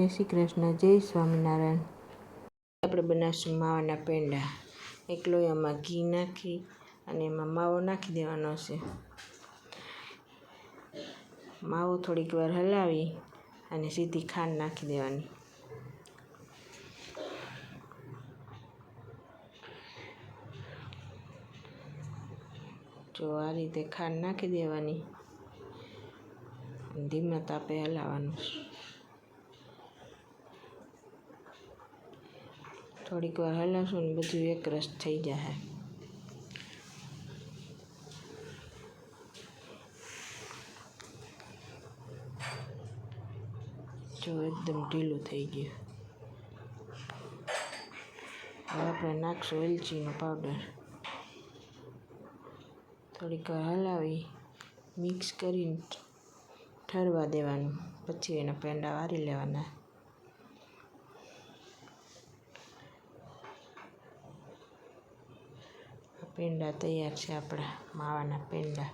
જય શ્રી કૃષ્ણ, જય સ્વામિનારાયણ. આપણે બનાવશું માવાના પેંડા. એક એમાં ઘી નાખી અને એમાં માવો નાખી દેવાનો છે. માવો થોડીક વાર હલાવી અને સીધી ખાંડ નાખી દેવાની. જો આ રીતે ખાંડ નાખી દેવાની. ધીમા તાપે હલાવવાનું. થોડીક વાર હલાવશું ને બધું એક રસ થઈ જશે જો એકદમ ઢીલું થઈ ગયું. હવે આપણે નાખશું એલચીનો પાવડર થોડીક વાર હલાવી મિક્સ કરીને ઠરવા દેવાનું. પછી એના પેંડા વારી લેવાના. પેંડા તૈયાર છે આપણા માવાના પેંડા.